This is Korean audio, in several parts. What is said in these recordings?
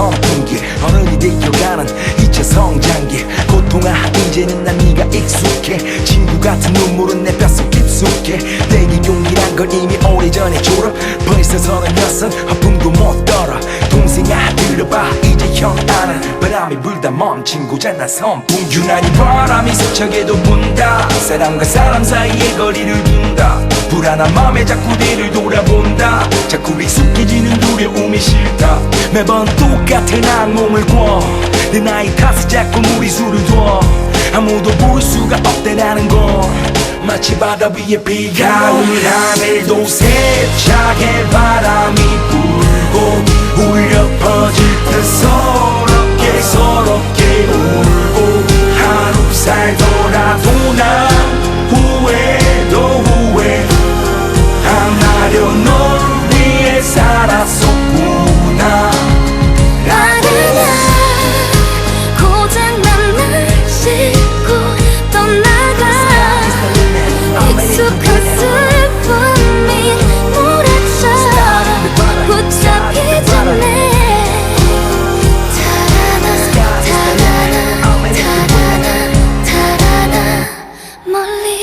선풍기. 어른이 되어가는 2차 성장기. 고통아 이제는 난 네가 익숙해. 친구 같은 눈물은 내 뼛속 깊숙해. 내게 용기란 걸 이미 오래전에 졸업. 벌써 서른 여섯 허풍도 못 떨어. 동생아 들어봐 이제 형 아는 바람이 불다 멈춘 곳잖아 선풍기 유난히 바람이 세척에도 분다. 사람과 사람 사이에 거리를 둔다. 불안한 마음에 자꾸 뒤를 돌아본다 자꾸 익숙해지는 두려움이 싫다. 매번 똑같은 악몽을 꿔내 나이 탓에 자꾸 무리수를 둬 아무도 볼 수가 없다라는 건 마치 바다 위에 비가 가을 하늘도 세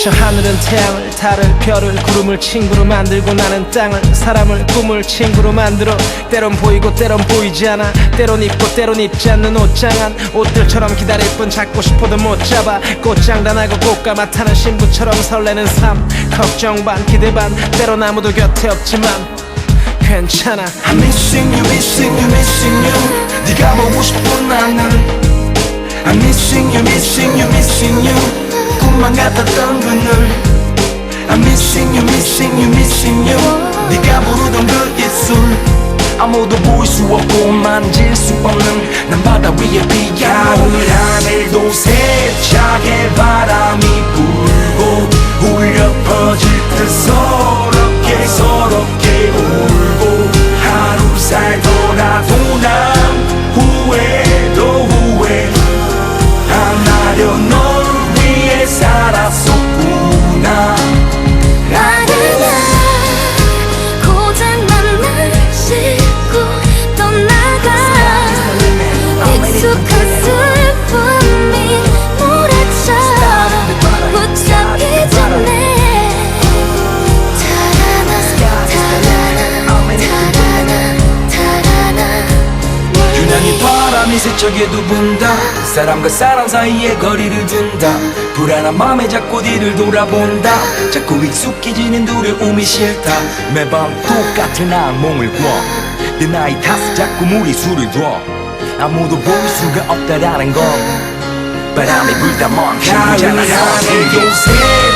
저 하늘은 태양을 달을 별을 구름을 친구로 만들고 나는 땅을 사람을 꿈을 친구로 만들어 때론 보이고 때론 보이지 않아 때론 입고 때론 입지 않는 옷장한 옷들처럼 기다릴 뿐 잡고 싶어도 못 잡아 꽃장단하고 꽃가마 타는 신부처럼 설레는 삶 걱정 반 기대 반 때론 아무도 곁에 없지만 괜찮아 I'm missing you, missing you, missing you. 네가 보고 싶은 나는 I'm missing you, missing you, missing you 꿈만 같았던 그늘 I'm missing you, missing you, missing you. 네가 부르던 그 입술. 아무도 볼 수 없고 만질 수 없는 난 바다 위에 바람이 세척에도 분다. 사람과 사람 사이에 거리를 둔다. 불안한 마음에 자꾸 뒤를 돌아본다. 자꾸 익숙해지는 두려움이 싫다. 매번 똑같은 악몽을 꿔내 나이 탓에 자꾸 무리수를 둬 아무도 볼 수가 없다라는 건 바람이 불다 멈춘 하늘 요새